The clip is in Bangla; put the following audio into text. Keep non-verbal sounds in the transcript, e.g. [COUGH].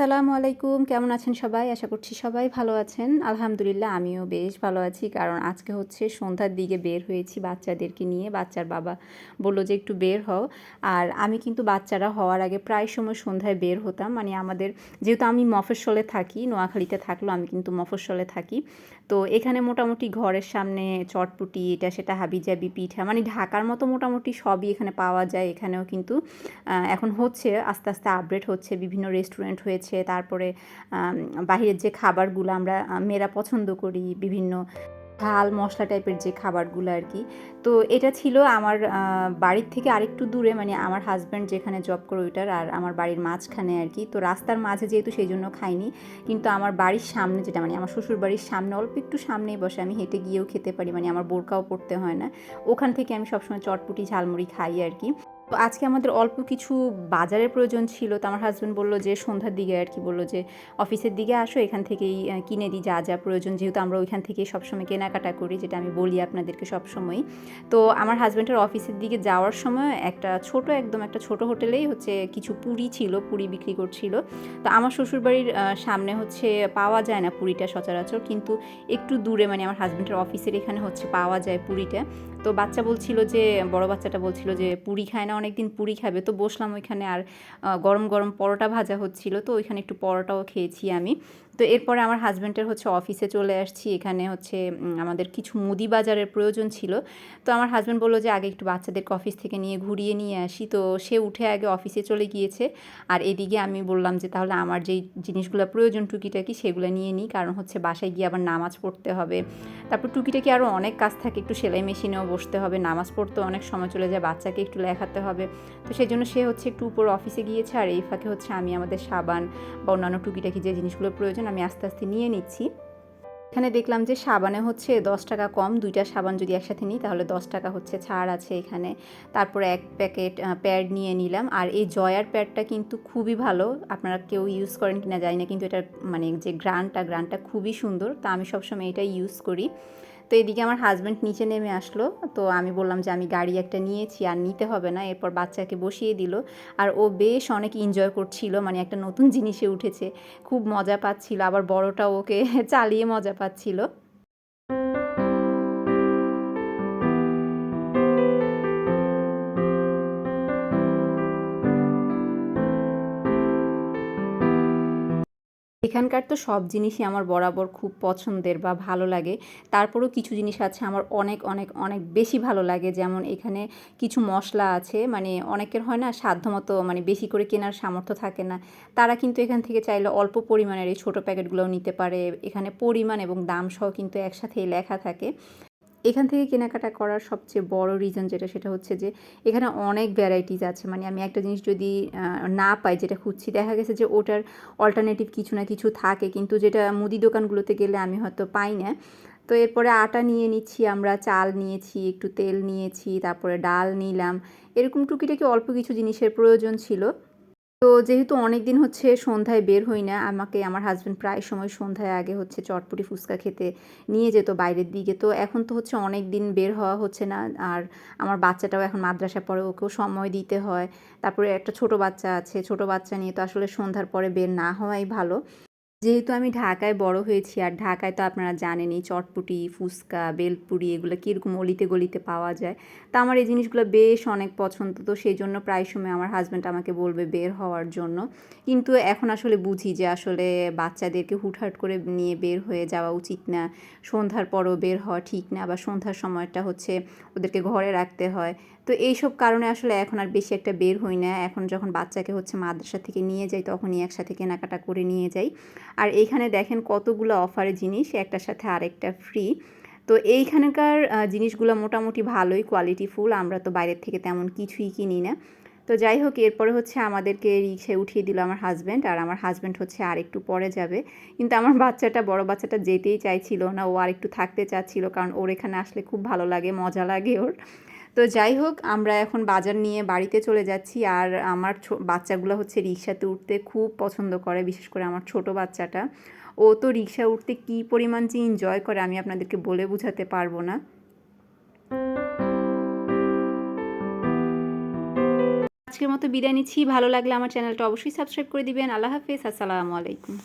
আসসালামু আলাইকুম। কেমন আছেন সবাই? আশা করছি সবাই ভালো আছেন। আলহামদুলিল্লাহ, আমিও বেশ ভালো আছি। কারণ আজকে হচ্ছে সন্ধ্যার দিকে বের হয়েছি বাচ্চাদেরকে নিয়ে। বাচ্চার বাবা বলল যে, একটু বের হও। আর আমি কিন্তু বাচ্চারা হওয়ার আগে প্রায় সময় সন্ধ্যায় বের হতাম। মানে আমাদের, যেহেতু আমি মফস্বলে থাকি, নোয়াখালীতে থাকলেও আমি কিন্তু মফস্বলে থাকি। তো এখানে মোটামুটি ঘরের সামনে চটপুটি, এটা সেটা হাবিজাবি, পিঠা মানে ঢাকার মতো মোটামুটি সবই এখানে পাওয়া যায়। এখানেও কিন্তু এখন হচ্ছে, আস্তে আস্তে আপডেট হচ্ছে। বিভিন্ন রেস্টুরেন্ট হয়েছে। তারপরে আম, বাহিরের যে খাবারগুলো আমরা মেয়েরা পছন্দ করি বিভিন্ন ঝাল মশলা টাইপের যে খাবারগুলো আর কি। তো এটা ছিল আমার বাড়ির থেকে আরেকটু দূরে মানে আমার হাজব্যান্ড যেখানে জব করে ওইটার আর আমার বাড়ির মাঝখানে আর কি। তো রাস্তার মাঝে যেহেতু সেই জন্য খাইনি কিন্তু আমার বাড়ির সামনে যেটা মানে আমার শ্বশুর বাড়ির সামনে অল্প একটু সামনেই বসে আমি হেঁটে গিয়েও খেতে পারি মানে আমার বোরকাও পড়তে হয় না। ওখান থেকে আমি সবসময় চটপুটি ঝালমুড়ি খাই আর কি। তো আজকে আমাদের অল্প কিছু বাজারের প্রয়োজন ছিল তো আমার হাজব্যান্ড বলল যে সন্ধ্যার দিকে আর কি বলল যে অফিসের দিকে আসো, এখান থেকেই কিনে দিই যা যা প্রয়োজন। যেহেতু আমরা ওইখান থেকেই সবসময় কেনাকাটা করি, যেটা আমি বলি আপনাদেরকে সবসময়। তো আমার হাজব্যান্ডের অফিসের দিকে যাওয়ার সময় একটা ছোট, একদম একটা ছোট হোটেলেই হচ্ছে কিছু পুরি ছিল, পুরি বিক্রি করছিল। তো আমার শ্বশুরবাড়ির সামনে হচ্ছে পাওয়া যায় না পুরিটা সচরাচর, কিন্তু একটু দূরে মানে আমার হাজব্যান্ডের অফিসের এখানে হচ্ছে পাওয়া যায় পুরিটা। তো বাচ্চা বলছিল যে, বড় বাচ্চাটা বলছিল যে, পুরি খায় না অনেকদিন পুরি খাবে। তো বসলাম ওইখানে আর গরম গরম পরোটা ভাজা হচ্ছিল, তো ওইখানে একটু পরোটাও খেয়েছি আমি। তো এরপরে আমার হাজব্যান্ডের হচ্ছে অফিসে চলে আসছি। এখানে হচ্ছে আমাদের কিছু মুদি বাজারের প্রয়োজন ছিল। তো আমার হাজব্যান্ড বলল যে, আগে একটু বাচ্চাদেরকে অফিস থেকে নিয়ে ঘুরিয়ে নিয়ে আসি। তো সে উঠে আগে অফিসে চলে গিয়েছে। আর এদিকে আমি বললাম যে, তাহলে আমার যেই জিনিসগুলো প্রয়োজন টুকিটাকি, সেগুলো নিয়ে নিই। কারণ হচ্ছে বাসায় গিয়ে আবার নামাজ পড়তে হবে। তারপর টুকিটাকি আরও অনেক কাজ থাকে। একটু সেলাই মেশিনেও বসতে হবে। নামাজ পড়তে অনেক সময় চলে যায়। বাচ্চাকে একটু লেখাতে হবে। তো সেই জন্য সে হচ্ছে একটু উপর অফিসে গিয়েছে। আর এই ফাঁকে হচ্ছে আমি আমাদের সাবান বা অন্যান্য টুকিটাকি যে জিনিসগুলো প্রয়োজন আমি আস্তে আস্তে নিয়ে নিচ্ছি। এখানে দেখলাম যে সাবানে হচ্ছে দশ টাকা কম, দুইটা সাবান যদি একসাথে নিই তাহলে দশ টাকা হচ্ছে ছাড় আছে এখানে। তারপরে এক প্যাকেট প্যাড নিয়ে নিলাম। আর এই জয়ার প্যাডটা কিন্তু খুবই ভালো, আপনারা কেউ ইউজ করেন কিনা জানি না, কিন্তু এটার মানে যে গ্রানটা গ্রানটা খুবই সুন্দর। তা আমি সবসময় এটাই ইউজ করি। তো এদিকে আমার হাজব্যান্ড নিচে নেমে আসলো। তো আমি বললাম যে, আমি গাড়ি একটা নিয়েছি, আর নিতে হবে না। এরপর বাচ্চাকে বসিয়ে দিল। আর ও বেশ অনেক এনজয় করছিল মানে একটা নতুন জিনিসে উঠেছে। খুব মজা পাচ্ছিল, আবার বড়টা ওকে [LAUGHS] চালিয়ে মজা পাচ্ছিল। এখানকার তো সব জিনিসই আমার বরাবর খুব পছন্দের বা ভালো লাগে। তারপরেও কিছু জিনিস আছে আমার অনেক অনেক অনেক বেশি ভালো লাগে। যেমন এখানে কিছু মশলা আছে মানে অনেকের হয় না সাধ্যমতো মানে বেশি করে কেনার সামর্থ্য থাকে না। তারা কিন্তু এখান থেকে চাইলে অল্প পরিমাণের এই ছোটো প্যাকেটগুলোও নিতে পারে। এখানে পরিমাণ এবং দাম সহ কিন্তু একসাথেই লেখা থাকে। এখান থেকে কেনাকাটা করার সবচেয়ে বড় রিজন যেটা সেটা হচ্ছে যে, এখানে অনেক ভ্যারাইটিস আছে। মানে আমি একটা জিনিস যদি না পাই, যেটা খুঁজছি, দেখা গেছে যে ওটার অল্টারনেটিভ কিছু না কিছু থাকে, কিন্তু যেটা মুদি দোকানগুলোতে গেলে আমি হয়তো পাই না। তো এরপরে আটা নিয়ে নিচ্ছি আমরা, চাল নিয়েছি, একটু তেল নিয়েছি, তারপরে ডাল নিলাম। এরকম টুকিটাকি অল্প কিছু জিনিসের প্রয়োজন ছিল। তো যেহেতু অনেক দিন হচ্ছে সন্ধ্যায় বের হই না, আমাকে আমার হাজব্যান্ড প্রায় সময় সন্ধ্যায় আগে হচ্ছে চটপটি ফুচকা খেতে নিয়ে যেত বাইরের দিকে। তো এখন তো হচ্ছে অনেক দিন বের হওয়া হচ্ছে না, আর আমার বাচ্চাটাও এখন মাদ্রাসা পরে ওকেও সময় দিতে হয়। তারপরে একটা ছোট বাচ্চা আছে, ছোট বাচ্চা নিয়ে তো আসলে সন্ধ্যার পরে বের না হওয়াই ভালো। যেহেতু আমি ঢাকায় বড় হয়েছি, আর ঢাকায় তো আপনারা জানেনই চটপুটি, ফুচকা, বেলপুরি এগুলো কীরকম অলিতে গলিতে পাওয়া যায়। তা আমার এই জিনিসগুলো বেশ অনেক পছন্দ, তো সেই জন্য প্রায় সময় আমার হাজব্যান্ড আমাকে বলবে বের হওয়ার জন্য। কিন্তু এখন আসলে বুঝি যে আসলে বাচ্চাদেরকে হুটহাট করে নিয়ে বের হয়ে যাওয়া উচিত না। সন্ধ্যার পরও বের হওয়া ঠিক না বা সন্ধ্যার সময়টা হচ্ছে ওদেরকে ঘরে রাখতে হয়। তো এইসব কারণে আসলে এখন আর বেশি একটা বের হই না। এখন যখন বাচ্চাকে হচ্ছে মাদ্রাসা থেকে নিয়ে যাই, তখনই একসাথে কেনাকাটা করে নিয়ে যাই। আর এইখানে দেখেন কতগুলো অফারের জিনিস, একটার সাথে আরেকটা ফ্রি তো এইখানকার জিনিসগুলো মোটামুটি ভালোই কোয়ালিটিফুল আমরা তো বাইরের থেকে তেমন কিছুই কিনি না। তো যাই হোক, এরপরে হচ্ছে আমাদেরকে রিক্সায় উঠিয়ে দিল আমার হাজব্যান্ড আর আমার হাজব্যান্ড হচ্ছে আর একটু পরে যাবে। কিন্তু আমার বাচ্চাটা, বড় বাচ্চাটা যেতেই চাইছিল না, ও আর একটু থাকতে চাচ্ছিল, কারণ ওর এখানে আসলে খুব ভালো লাগে, মজা লাগে ওর। তো যাই হোক, আমরা এখন বাজার নিয়ে বাড়িতে চলে যাচ্ছি। আর আমার বাচ্চাগুলো হচ্ছে রিক্সাতে উঠতে খুব পছন্দ করে, বিশেষ করে আমার ছোট বাচ্চাটা। ও তো রিক্সা উঠতে কী পরিমাণ যে এনজয় করে আমি আপনাদেরকে বলে বোঝাতে পারব না। আজকের মতো বিদায় নিচ্ছি। ভালো লাগলে আমার চ্যানেলটা অবশ্যই সাবস্ক্রাইব করে দিবেন। আল্লাহ হাফেজ। আসসালামু আলাইকুম।